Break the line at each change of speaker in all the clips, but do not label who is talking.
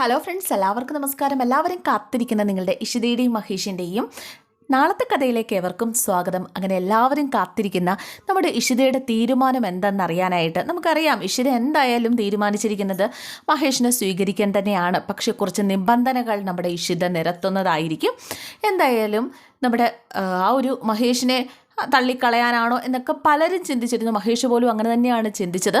Hello friends എല്ലാവർക്കും നമസ്കാരം. എല്ലാവരും കാത്തിരിക്കുന്ന നിങ്ങളുടെ ഇഷിതയുടെയും മഹേഷിന്റെയും നാളത്തെ കഥയിലേക്ക് എവർക്കും സ്വാഗതം. അങ്ങനെ എല്ലാവരും കാത്തിരിക്കുന്ന നമ്മുടെ ഇഷിതയുടെ തീരുമാനം എന്തെന്നറിയാനായിട്ട് നമുക്കറിയാം. ഇഷിത എന്തായാലും തീരുമാനിച്ചിരിക്കുന്നത് മഹേഷിനെ സ്വീകരിക്കാൻ തന്നെയാണ്. പക്ഷേ കുറച്ച് നിബന്ധനകൾ നമ്മുടെ ഇഷിത നിരത്തുന്നതായിരിക്കും. എന്തായാലും നമ്മുടെ ആ, ഒരു മഹേഷിനെ തള്ളിക്കളയാനാണോ എന്നൊക്കെ പലരും ചിന്തിച്ചിരുന്നു. മഹേഷ് പോലും അങ്ങനെ തന്നെയാണ് ചിന്തിച്ചത്.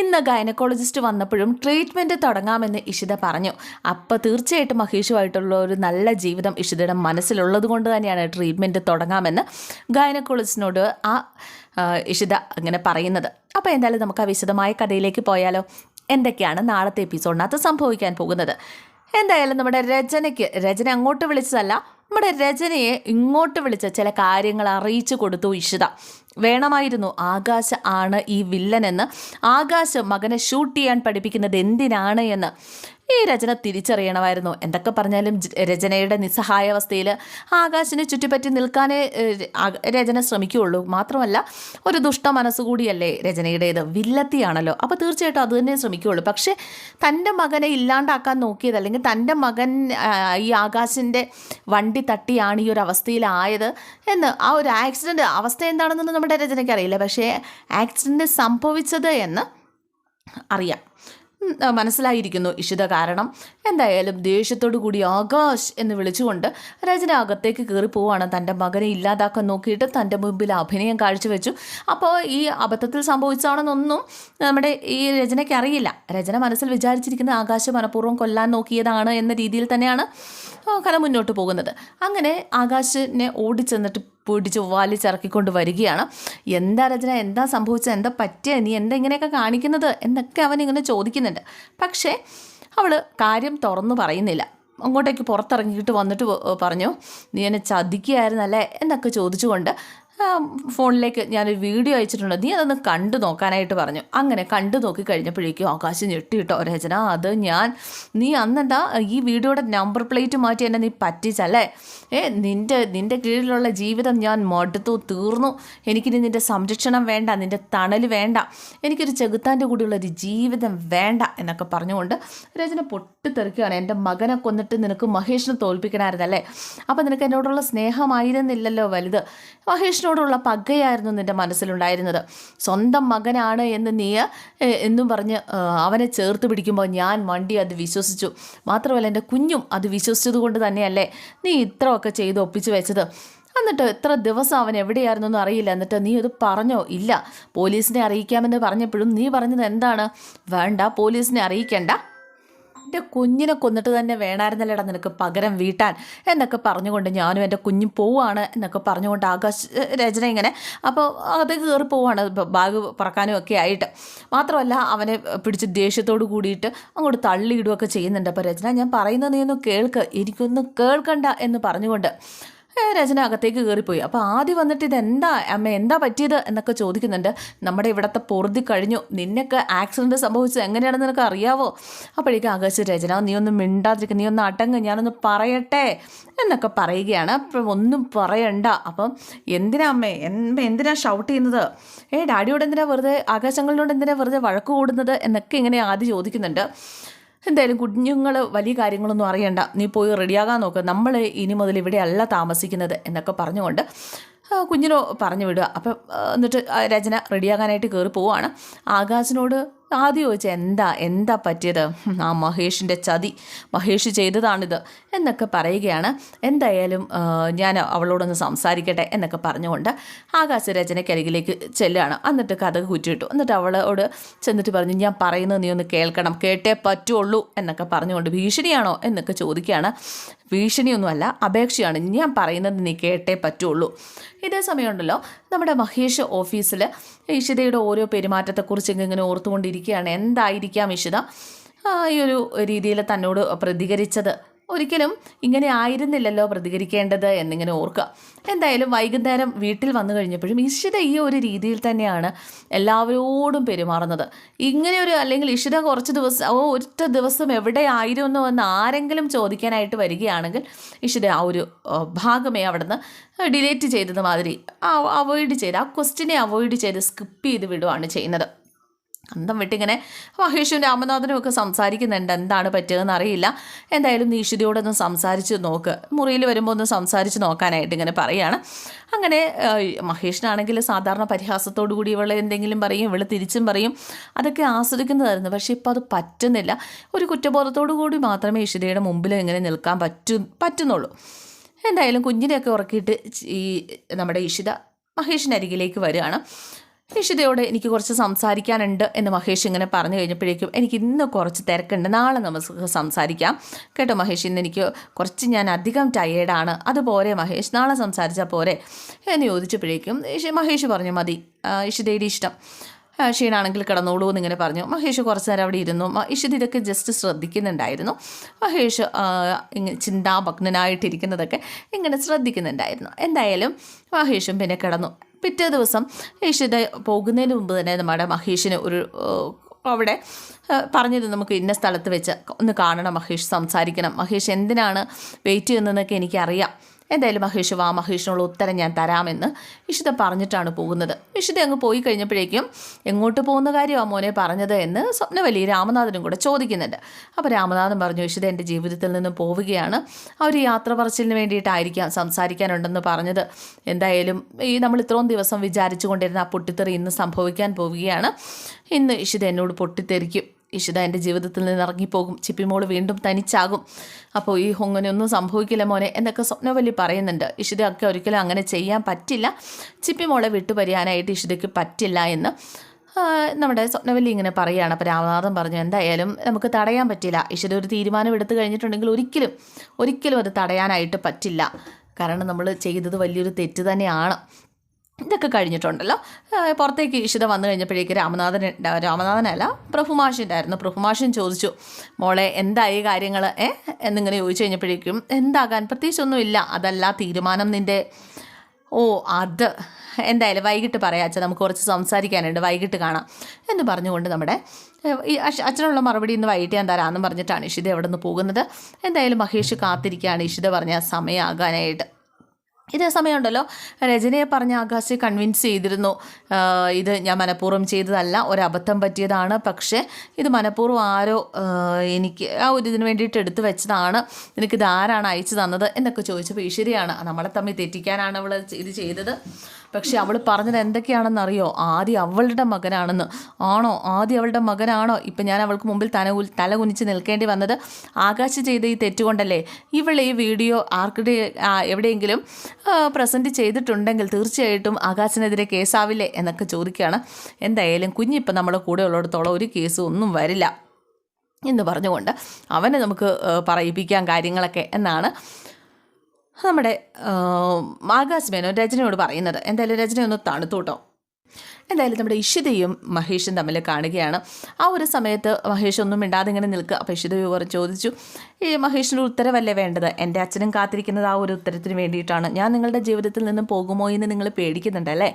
ഇന്ന് ഗൈനക്കോളജിസ്റ്റ് വന്നപ്പോഴും ട്രീറ്റ്മെന്റ് തുടങ്ങാമെന്ന് ഇഷിത പറഞ്ഞു. അപ്പോൾ തീർച്ചയായിട്ടും മഹേഷുമായിട്ടുള്ള ഒരു നല്ല ജീവിതം ഇഷിതയുടെ മനസ്സിലുള്ളത് കൊണ്ട് തന്നെയാണ് ട്രീറ്റ്മെന്റ് തുടങ്ങാമെന്ന് ഗൈനക്കോളജിസ്റ്റിനോട് ആ ഇഷിത അങ്ങനെ പറയുന്നത്. അപ്പോൾ എന്തായാലും നമുക്ക് ആ വിശദമായ കഥയിലേക്ക് പോയാലോ? എന്തൊക്കെയാണ് നാളത്തെ എപ്പിസോഡിനകത്ത് സംഭവിക്കാൻ പോകുന്നത്? എന്തായാലും നമ്മുടെ രചനയ്ക്ക് രചന അങ്ങോട്ട് വിളിച്ചതല്ല നമ്മുടെ രചനയെ ഇങ്ങോട്ട് വിളിച്ച ചില കാര്യങ്ങൾ അറിയിച്ചു കൊടുത്തു ഇഷിത. വേണമായിരുന്നു ആകാശ ആണ് ഈ വില്ലനെന്ന്. ആകാശ് മകനെ ഷൂട്ട് ചെയ്യാൻ പഠിപ്പിക്കുന്നത് എന്തിനാണ് എന്ന്. ഈ രചന തിരിച്ചറിയണമായിരുന്നു. എന്തൊക്കെ പറഞ്ഞാലും രചനയുടെ നിസ്സഹായാവസ്ഥയിൽ ആകാശിനെ ചുറ്റിപ്പറ്റി നിൽക്കാനേ രചന ശ്രമിക്കുകയുള്ളൂ. മാത്രമല്ല ഒരു ദുഷ്ട മനസ്സുകൂടിയല്ലേ രചനയുടേത്? വില്ലത്തിയാണല്ലോ. അപ്പോൾ തീർച്ചയായിട്ടും അത് തന്നെ ശ്രമിക്കുകയുള്ളൂ. പക്ഷേ തന്റെ മകനെ ഇല്ലാണ്ടാക്കാൻ നോക്കിയത് അല്ലെങ്കിൽ തന്റെ മകൻ ഈ ആകാശിന്റെ വണ്ടി തട്ടിയാണ് ഈ ഒരു അവസ്ഥയിലായത് എന്ന് ആ ഒരു ആക്സിഡന്റ് അവസ്ഥ എന്താണെന്നൊന്നും നമ്മുടെ രചനയ്ക്ക് അറിയില്ല. പക്ഷേ ആക്സിഡന്റ് സംഭവിച്ചത് എന്ന് അറിയാം. മനസ്സിലായിരിക്കുന്നു. ഇഷിത കാരണം എന്തായാലും ദേഷ്യത്തോടു കൂടി ആകാശ് എന്ന് വിളിച്ചുകൊണ്ട് രചന അകത്തേക്ക് കയറി പോവാണ് തന്റെ മകനെ ഇല്ലാതാക്കാൻ നോക്കിയിട്ട് തന്റെ മുമ്പിൽ അഭിനയം കാഴ്ചവെച്ചു. അപ്പോൾ ഈ അബദ്ധത്തിൽ സംഭവിച്ചാണെന്നൊന്നും നമ്മുടെ ഈ രചനയ്ക്ക് അറിയില്ല രചന മനസ്സിൽ വിചാരിച്ചിരിക്കുന്ന ആകാശ് മനഃപൂർവം കൊല്ലാൻ നോക്കിയതാണ് എന്ന രീതിയിൽ തന്നെയാണ്. കഥ മുന്നോട്ട് പോകുന്നത്. അങ്ങനെ ആകാശിനെ ഓടിച്ചെന്നിട്ട് പിടിച്ച് വലിച്ചിറക്കിക്കൊണ്ട് വരികയാണ്. എന്താ രചന? എന്താ സംഭവിച്ചത്? എന്താ പറ്റിയ? നീ എന്താ ഇങ്ങനെയൊക്കെ കാണിക്കുന്നത്? എന്നൊക്കെ അവൻ ഇങ്ങനെ ചോദിക്കുന്നുണ്ട്. പക്ഷേ അവൾ കാര്യം തുറന്നു പറയുന്നില്ല. അങ്ങോട്ടേക്ക് പുറത്തിറങ്ങിയിട്ട് വന്നിട്ട് പറഞ്ഞു നീ എന്നെ ചതിക്കുകയായിരുന്നല്ലേ? എന്നൊക്കെ ചോദിച്ചുകൊണ്ട് ഫോണിലേക്ക് ഞാനൊരു വീഡിയോ അയച്ചിട്ടുണ്ട്. നീ അതൊന്ന് കണ്ടു നോക്കാനായിട്ട് പറഞ്ഞു. അങ്ങനെ കണ്ടു നോക്കി കഴിഞ്ഞപ്പോഴേക്കും ആകാശം ഞെട്ടിയിട്ടോ രചന അത് ഞാൻ. നീ അന്നെന്താ ഈ വീഡിയോയുടെ നമ്പർ പ്ലേറ്റ് മാറ്റി എന്നെ നീ പറ്റിച്ചല്ലേ? ഏ നിന്റെ നിന്റെ കീഴിലുള്ള ജീവിതം ഞാൻ മടുത്തു തീർന്നു. എനിക്കിനി നിന്റെ സംരക്ഷണം വേണ്ട നിന്റെ തണൽ വേണ്ട. എനിക്കൊരു ചെകുത്താന്റെ കൂടെയുള്ള ഒരു ജീവിതം വേണ്ട എന്നൊക്കെ പറഞ്ഞുകൊണ്ട് രചന പൊട്ടിത്തെറിക്കുകയാണ്. എന്റെ മകനെ കൊന്നിട്ട് നിനക്ക് മഹേഷിനെ തോൽപ്പിക്കണമായിരുന്നല്ലേ അപ്പം നിനക്ക് എന്നോടുള്ള സ്നേഹമായിരുന്നില്ലല്ലോ വലുത്. മഹേഷിനോടുള്ള പകയായിരുന്നു നിന്റെ മനസ്സിലുണ്ടായിരുന്നത്. സ്വന്തം മകനാണ് എന്ന് നീ എന്നും പറഞ്ഞ് അവനെ ചേർത്ത് പിടിക്കുമ്പോൾ ഞാൻ വണ്ടി അത് വിശ്വസിച്ചു. മാത്രമല്ല എന്റെ കുഞ്ഞും അത് വിശ്വസിച്ചത് കൊണ്ട് തന്നെയല്ലേ നീ ഇത്രയൊക്കെ ചെയ്ത് ഒപ്പിച്ച് വെച്ചത്. എന്നിട്ട് എത്ര ദിവസം അവൻ എവിടെയായിരുന്നൊന്നും അറിയില്ല. എന്നിട്ട് നീ അത് പറഞ്ഞോ? ഇല്ല. പോലീസിനെ അറിയിക്കാമെന്ന് പറഞ്ഞപ്പോഴും നീ പറഞ്ഞത് എന്താണ്? വേണ്ട പോലീസിനെ അറിയിക്കണ്ട. എന്റെ കുഞ്ഞിനെ കൊന്നിട്ട് തന്നെ വേണമായിരുന്നല്ലേടാ നിനക്ക് പകരം വീട്ടാൻ എന്നൊക്കെ പറഞ്ഞുകൊണ്ട് ഞാനും എന്റെ കുഞ്ഞും പോവാണ് എന്നൊക്കെ പറഞ്ഞുകൊണ്ട് ആകാശ് രചന ഇങ്ങനെ അപ്പോൾ അത് കയറി പോവാണ്. ബാഗ് പറക്കാനും ഒക്കെ ആയിട്ട്. മാത്രമല്ല അവനെ പിടിച്ച് ദേഷ്യത്തോട് കൂടിയിട്ട് അങ്ങോട്ട് തള്ളിയിടുകയൊക്കെ ചെയ്യുന്നുണ്ട്. അപ്പോൾ രചന ഞാൻ പറയുന്നത് നീ ഒന്ന് കേൾക്ക്. എനിക്കൊന്ന് കേൾക്കണ്ട എന്ന് പറഞ്ഞുകൊണ്ട് രചന അകത്തേക്ക് കയറിപ്പോയി. അപ്പോൾ ആദ്യം വന്നിട്ട് എന്താ അമ്മ എന്താ പറ്റിയത് എന്നൊക്കെ ചോദിക്കുന്നുണ്ട്. നമ്മുടെ ഇവിടുത്തെ പൊറുതി കഴിഞ്ഞു. നിന്നൊക്കെ ആക്സിഡന്റ് സംഭവിച്ചത് എങ്ങനെയാണെന്ന് നിനക്ക് അറിയാവോ? അപ്പോഴേക്കും ആകാശ് രചന നീ ഒന്ന് മിണ്ടാതിരിക്കുക നീ ഒന്ന് അടങ്ങ് ഞാനൊന്ന് പറയട്ടെ എന്നൊക്കെ പറയുകയാണ്. അപ്പം ഒന്നും പറയണ്ട. അപ്പം എന്തിനാ അമ്മേ എന്തിനാ ഷൗട്ട് ചെയ്യുന്നത്? ഏ ഡാഡിയോട് എന്തിനാ വെറുതെ ആകാശങ്ങളിലോട് എന്തിനാ വെറുതെ വഴക്ക് കൂടുന്നത് എന്നൊക്കെ ഇങ്ങനെ ആദ്യം ചോദിക്കുന്നുണ്ട്. എന്തായാലും കുഞ്ഞുങ്ങൾ വലിയ കാര്യങ്ങളൊന്നും അറിയണ്ട. നീ പോയി റെഡിയാകാൻ നോക്ക്. നമ്മൾ ഇനി മുതൽ ഇവിടെ അല്ല താമസിക്കുന്നത് എന്നൊക്കെ പറഞ്ഞുകൊണ്ട് കുഞ്ഞിനോ പറഞ്ഞു വിടുക. അപ്പം എന്നിട്ട് രചന റെഡിയാകാനായിട്ട് കയറി പോവുകയാണ്. ആകാശിനോട് ആദ്യം ചോദിച്ചാൽ എന്താ എന്താ പറ്റിയത്? ആ മഹേഷിന്റെ ചതി മഹേഷ് ചെയ്തതാണിത് എന്നൊക്കെ പറയുകയാണ്. എന്തായാലും ഞാൻ അവളോടൊന്ന് സംസാരിക്കട്ടെ എന്നൊക്കെ പറഞ്ഞുകൊണ്ട് ആകാശ രചനയ്ക്കരികിലേക്ക് ചെല്ലുകയാണ്. എന്നിട്ട് കഥ കുറ്റിട്ടു എന്നിട്ട് അവളോട് ചെന്നിട്ട് പറഞ്ഞു ഞാൻ പറയുന്നത് നീ ഒന്ന് കേൾക്കണം. കേട്ടേ പറ്റുള്ളൂ എന്നൊക്കെ പറഞ്ഞുകൊണ്ട് ഭീഷണിയാണോ എന്നൊക്കെ ചോദിക്കുകയാണ്. ഭീഷണിയൊന്നുമല്ല അപേക്ഷയാണ്. ഞാൻ പറയുന്നത് നീ കേട്ടേ പറ്റുള്ളൂ. ഇതേ സമയമുണ്ടല്ലോ നമ്മുടെ മഹേഷ് ഓഫീസിൽ ഈശിതയുടെ ഓരോ പെരുമാറ്റത്തെക്കുറിച്ച് ഇങ്ങനെ ഓർത്തുകൊണ്ടിരിക്കുകയാണ് എന്തായിരിക്കാം ഇഷിത ഈ ഒരു രീതിയിൽ തന്നോട് പ്രതികരിച്ചത് ഒരിക്കലും ഇങ്ങനെ ആയിരുന്നില്ലല്ലോ പ്രതികരിക്കേണ്ടത് എന്നിങ്ങനെ ഓർക്കുക. എന്തായാലും വൈകുന്നേരം വീട്ടിൽ വന്നു കഴിഞ്ഞപ്പോഴും ഇഷിത ഈ ഒരു രീതിയിൽ തന്നെയാണ് എല്ലാവരോടും പെരുമാറുന്നത്. ഇങ്ങനെ ഒരു അല്ലെങ്കിൽ ഇഷിത കുറച്ച് ദിവസം ഓ ഒറ്റ ദിവസം എവിടെ ആയിരുന്നു എന്ന് ആരെങ്കിലും ചോദിക്കാനായിട്ട് വരികയാണെങ്കിൽ ഇഷിത ആ ഒരു ഭാഗമേ ഭാഗമേ അവിടുന്ന് ഡിലേറ്റ് ചെയ്തത് മാതിരി അവോയ്ഡ് ചെയ്ത് ആ ക്വസ്റ്റിനെ അവോയ്ഡ് ചെയ്ത് സ്കിപ്പ് ചെയ്ത് വിടുകയാണ് ചെയ്യുന്നത്. അന്തം വിട്ടിങ്ങനെ മഹേഷും രാമനാഥനും ഒക്കെ സംസാരിക്കുന്നുണ്ട്. എന്താണ് പറ്റുകയെന്ന് അറിയില്ല. എന്തായാലും നീ ഇഷിതയോടൊന്ന് സംസാരിച്ച് നോക്ക്. മുറിയിൽ വരുമ്പോൾ ഒന്ന് സംസാരിച്ച് നോക്കാനായിട്ട് ഇങ്ങനെ പറയുകയാണ് അങ്ങനെ മഹേഷിനാണെങ്കിൽ സാധാരണ പരിഹാസത്തോടു കൂടി ഇവളെ എന്തെങ്കിലും പറയും ഇവൾ തിരിച്ചും പറയും. അതൊക്കെ ആസ്വദിക്കുന്നതായിരുന്നു. പക്ഷേ ഇപ്പോൾ അത് പറ്റുന്നില്ല. ഒരു കുറ്റബോധത്തോടു കൂടി മാത്രമേ ഇഷിതയുടെ മുമ്പിൽ ഇങ്ങനെ നിൽക്കാൻ പറ്റു പറ്റുന്നുള്ളൂ. എന്തായാലും കുഞ്ഞിനെയൊക്കെ ഉറക്കിയിട്ട് ഈ നമ്മുടെ ഇഷിത മഹേഷിന്റെ അരികിലേക്ക് വരികയാണ്. ഇഷിതയോട് എനിക്ക് കുറച്ച് സംസാരിക്കാനുണ്ട് എന്ന് മഹേഷ് ഇങ്ങനെ പറഞ്ഞു കഴിഞ്ഞപ്പോഴേക്കും എനിക്ക് ഇന്ന് കുറച്ച് തിരക്കുണ്ട്. നാളെ നമുക്ക് സംസാരിക്കാം. കേട്ടോ മഹേഷ് ഇന്ന് എനിക്ക് കുറച്ച് ഞാൻ അധികം ടയേർഡാണ് അതുപോലെ മഹേഷ് നാളെ സംസാരിച്ചാൽ പോരെ എന്ന് ചോദിച്ചപ്പോഴേക്കും മഹേഷ് പറഞ്ഞു മതി. ഇഷിതയുടെ ഇഷ്ടം. ഷീണാണെങ്കിൽ കിടന്നോളൂ എന്നിങ്ങനെ പറഞ്ഞു. മഹേഷ് കുറച്ച് നേരം അവിടെ ഇരുന്നു. ഇഷിത് ഇതൊക്കെ ജസ്റ്റ് ശ്രദ്ധിക്കുന്നുണ്ടായിരുന്നു. മഹേഷ് ചിന്താഭഗ്നനായിട്ടിരിക്കുന്നതൊക്കെ ഇങ്ങനെ ശ്രദ്ധിക്കുന്നുണ്ടായിരുന്നു. എന്തായാലും മഹേഷും പിന്നെ കിടന്നു. പിറ്റേ ദിവസം ഇഷിത പോകുന്നതിന് മുമ്പ് തന്നെ നമ്മുടെ മഹേഷിന് ഒരു അവിടെ പറഞ്ഞത് നമുക്ക് ഇന്ന സ്ഥലത്ത് വെച്ച് ഒന്ന് കാണണം മഹേഷ് സംസാരിക്കണം. മഹേഷ് എന്തിനാണ് വെയിറ്റ് ചെയ്യുന്നതെന്നൊക്കെ എനിക്കറിയാം. എന്തായാലും മഹേഷ് വാ മഹേഷിനുള്ള ഉത്തരം ഞാൻ തരാമെന്ന് ഇഷിത പറഞ്ഞിട്ടാണ് പോകുന്നത്. ഇഷിത അങ്ങ് പോയി കഴിഞ്ഞപ്പോഴേക്കും എങ്ങോട്ട് പോകുന്ന കാര്യമാണ് മോനെ പറഞ്ഞത് എന്ന് സ്വപ്നവലി രാമനാഥനും കൂടെ ചോദിക്കുന്നുണ്ട്. അപ്പോൾ രാമനാഥൻ പറഞ്ഞു ഇഷിത എന്റെ ജീവിതത്തിൽ നിന്ന് പോവുകയാണ്. ആ ഒരു യാത്ര പറച്ചിലിന് വേണ്ടിയിട്ടായിരിക്കാം സംസാരിക്കാനുണ്ടെന്ന് പറഞ്ഞത്. എന്തായാലും ഈ നമ്മൾ ഇത്രയും ദിവസം വിചാരിച്ചു കൊണ്ടിരുന്ന ആ പൊട്ടിത്തെറി ഇന്ന് സംഭവിക്കാൻ പോവുകയാണ്. ഇന്ന് ഇഷിത എന്നോട് പൊട്ടിത്തെറിക്കും. ഇഷിത എന്റെ ജീവിതത്തിൽ നിന്ന് ഇറങ്ങിപ്പോകും. ചിപ്പിമോൾ വീണ്ടും തനിച്ചാകും. അപ്പോൾ ഈ ഒന്നും സംഭവിക്കില്ല മോനെ എന്നൊക്കെ സ്വപ്നവല്ലി പറയുന്നുണ്ട്. ഇഷിതയൊക്കെ ഒരിക്കലും അങ്ങനെ ചെയ്യാൻ പറ്റില്ല. ചിപ്പിമോളെ വിട്ടുപരിയാനായിട്ട് ഇഷിതയ്ക്ക് പറ്റില്ല എന്ന് നമ്മുടെ സ്വപ്നവല്ലി ഇങ്ങനെ പറയുകയാണ്. അപ്പോൾ രാമനാഥൻ പറഞ്ഞു എന്തായാലും നമുക്ക് തടയാൻ പറ്റില്ല. ഇഷിത ഒരു തീരുമാനം എടുത്തു കഴിഞ്ഞിട്ടുണ്ടെങ്കിൽ ഒരിക്കലും ഒരിക്കലും അത് തടയാനായിട്ട് പറ്റില്ല. കാരണം നമ്മൾ ചെയ്തത് വലിയൊരു തെറ്റ് തന്നെയാണ്. ഇതൊക്കെ കഴിഞ്ഞിട്ടുണ്ടല്ലോ. പുറത്തേക്ക് ഇഷിത വന്നു കഴിഞ്ഞപ്പോഴേക്ക് രാമനാഥൻ രാമനാഥനല്ല പ്രഭുമാഷിന്റെ പ്രഭുമാഷൻ ചോദിച്ചു മോളെ എന്തായി കാര്യങ്ങൾ ഏ? എന്നിങ്ങനെ ചോദിച്ചു കഴിഞ്ഞപ്പോഴേക്കും എന്താകാൻ? പ്രത്യേകിച്ചൊന്നുമില്ല. അതല്ല തീരുമാനം നിന്റെ ഓ അത്. എന്തായാലും വൈകിട്ട് പറയാം അച്ഛൻ നമുക്ക് കുറച്ച് സംസാരിക്കാനുണ്ട്. വൈകിട്ട് കാണാം. എന്ന് പറഞ്ഞുകൊണ്ട് നമ്മുടെ ഈ അച്ഛനുള്ള മറുപടി ഇന്ന് വൈകിട്ട് ഞാൻ തരാമെന്ന് പറഞ്ഞിട്ടാണ് ഇഷിത എവിടെ നിന്ന് പോകുന്നത്. എന്തായാലും മഹേഷ് കാത്തിരിക്കുകയാണ്. ഇഷിത പറഞ്ഞ സമയമാകാനായിട്ട്. ഇതേ സമയമുണ്ടല്ലോ. രജനിയെ പറഞ്ഞ ആകാശ് കൺവിൻസ് ചെയ്തിരുന്നു. ഇത് ഞാൻ മനഃപൂർവം ചെയ്തതല്ല ഒരബദ്ധം പറ്റിയതാണ്. പക്ഷേ ഇത് മനഃപൂർവം ആരോ എനിക്ക് ആ ഒരു ഇതിന് വേണ്ടിയിട്ട് എടുത്തു വെച്ചതാണ്. എനിക്കിത് ആരാണ് അയച്ചു തന്നത് എന്നൊക്കെ ചോദിച്ചപ്പോൾ ഈശ്വരിയാണ്. നമ്മളെ തമ്മിൽ തെറ്റിക്കാനാണ് അവൾ ഇത് ചെയ്തത്. പക്ഷെ അവൾ പറഞ്ഞത് എന്തൊക്കെയാണെന്ന് അറിയോ ആദ്യം അവളുടെ മകനാണെന്ന്. ആണോ? ആദ്യം അവളുടെ മകനാണോ? ഇപ്പം ഞാൻ അവൾക്ക് മുമ്പിൽ തല തല കുനിച്ച് നിൽക്കേണ്ടി വന്നത് ആകാശ് ചെയ്ത ഈ തെറ്റുകൊണ്ടല്ലേ? ഇവൾ ഈ വീഡിയോ ആർക്കിടെ എവിടെയെങ്കിലും പ്രസന്റ് ചെയ്തിട്ടുണ്ടെങ്കിൽ തീർച്ചയായിട്ടും ആകാശിനെതിരെ കേസാവില്ലേ എന്നൊക്കെ ചോദിക്കുകയാണ്. എന്തായാലും കുഞ്ഞിപ്പം നമ്മുടെ കൂടെ ഉള്ളിടത്തോളം ഒരു കേസും ഒന്നും വരില്ല എന്ന് പറഞ്ഞുകൊണ്ട് അവനെ നമുക്ക് പറയിപ്പിക്കാം കാര്യങ്ങളൊക്കെ എന്നാണ് നമ്മുടെ ആകാശ് മേനോൻ രജനയോട് പറയുന്നത്. എന്തായാലും രജന ഒന്ന് തണുത്തു എന്തായാലും നമ്മുടെ ഇഷിതയും മഹേഷും തമ്മിൽ കാണുകയാണ്. ആ ഒരു സമയത്ത് മഹേഷ് ഒന്നും മിണ്ടാതെ ഇങ്ങനെ നിൽക്കുക. അപ്പോൾ ഇഷിത വിവർ ചോദിച്ചു. ഈ മഹേഷിന്റെ ഉത്തരവല്ലേ വേണ്ടത്? എന്റെ അച്ഛനും കാത്തിരിക്കുന്നത് ആ ഒരു ഉത്തരത്തിന് വേണ്ടിയിട്ടാണ്. ഞാൻ നിങ്ങളുടെ ജീവിതത്തിൽ നിന്നും പോകുമോ എന്ന് നിങ്ങൾ പേടിക്കുന്നുണ്ടല്ലേ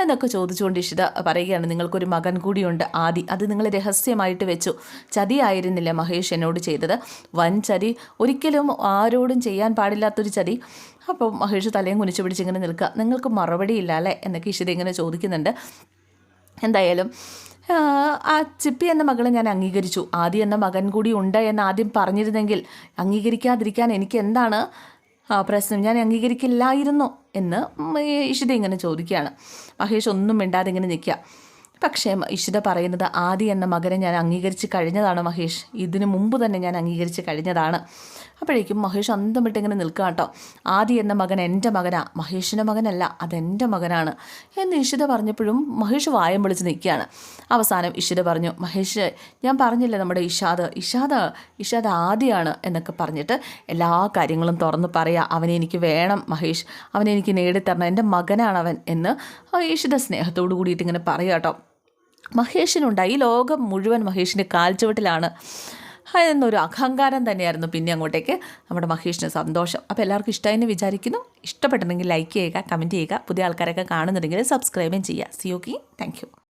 എന്നൊക്കെ ചോദിച്ചുകൊണ്ട് ഇഷിത പറയുകയാണ് നിങ്ങൾക്കൊരു മകൻ കൂടിയുണ്ട് ആദി. അത് നിങ്ങൾ രഹസ്യമായിട്ട് വെച്ചു. ചതിയായിരുന്നില്ല മഹേഷ് എന്നോട് ചെയ്തത്. വൻ ചതി. ഒരിക്കലും ആരോടും ചെയ്യാൻ പാടില്ലാത്തൊരു ചതി. അപ്പോൾ മഹേഷ് തലയും കുനിച്ചു പിടിച്ചിങ്ങനെ നിൽക്കുക. നിങ്ങൾക്ക് മറുപടിയില്ല അല്ലേ? എന്നൊക്കെ ഇഷിത ഇങ്ങനെ ചോദിക്കുന്നുണ്ട്. എന്തായാലും ആ ചിപ്പി എന്ന മകളെ ഞാൻ അംഗീകരിച്ചു. ആദ്യം എന്ന മകൻ കൂടി ഉണ്ട് എന്ന് ആദ്യം പറഞ്ഞിരുന്നെങ്കിൽ അംഗീകരിക്കാതിരിക്കാൻ എനിക്ക് എന്താണ് പ്രശ്നം ഞാൻ അംഗീകരിക്കില്ലായിരുന്നോ എന്ന് ഇഷിത ഇങ്ങനെ ചോദിക്കുകയാണ്. മഹേഷ് ഒന്നും മിണ്ടാതെ ഇങ്ങനെ നിൽക്കുക. പക്ഷേ ഇഷിത പറയുന്നത് ആദ്യ എന്ന മകനെ ഞാൻ അംഗീകരിച്ച് കഴിഞ്ഞതാണ് മഹേഷ്. ഇതിനു മുമ്പ് തന്നെ ഞാൻ അംഗീകരിച്ച് കഴിഞ്ഞതാണ്. അപ്പോഴേക്കും മഹേഷ് അന്തം വിട്ടിങ്ങനെ നിൽക്കുക കേട്ടോ. ആദി എന്ന മകൻ എന്റെ മകനാ മഹേഷിന്റെ മകനല്ല അതെന്റെ മകനാണ് എന്ന് ഇഷിത പറഞ്ഞപ്പോഴും മഹേഷ് വായം വിളിച്ച് നിൽക്കുകയാണ്. അവസാനം ഇഷിത പറഞ്ഞു മഹേഷ് ഞാൻ പറഞ്ഞില്ലേ നമ്മുടെ ഇഷാദ്? ഇഷാദ് ഇഷാദ് ആദിയാണ് എന്നൊക്കെ പറഞ്ഞിട്ട് എല്ലാ കാര്യങ്ങളും തുറന്ന് പറയാം അവനെ എനിക്ക് വേണം മഹേഷ് അവനെ എനിക്ക് നേടിത്തരണം എന്റെ മകനാണ് അവൻ എന്ന് ഇഷിത സ്നേഹത്തോടു കൂടിയിട്ട് ഇങ്ങനെ പറയാം കേട്ടോ. മഹേഷിനുണ്ടായി ലോകം മുഴുവൻ മഹേഷിന്റെ കാൽച്ചുവട്ടിലാണ്. എന്നൊരു അഹങ്കാരം തന്നെയായിരുന്നു പിന്നെ അങ്ങോട്ടേക്ക് നമ്മുടെ മഹേഷിന് സന്തോഷം. അപ്പോൾ എല്ലാവർക്കും ഇഷ്ടമായെന്ന് വിചാരിക്കുന്നു. ഇഷ്ടപ്പെട്ടിട്ടുണ്ടെങ്കിൽ ലൈക്ക് ചെയ്യുക കമന്റ് ചെയ്യുക. പുതിയ ആൾക്കാരൊക്കെ കാണുന്നുണ്ടെങ്കിൽ സബ്സ്ക്രൈബും ചെയ്യുക. C okay thank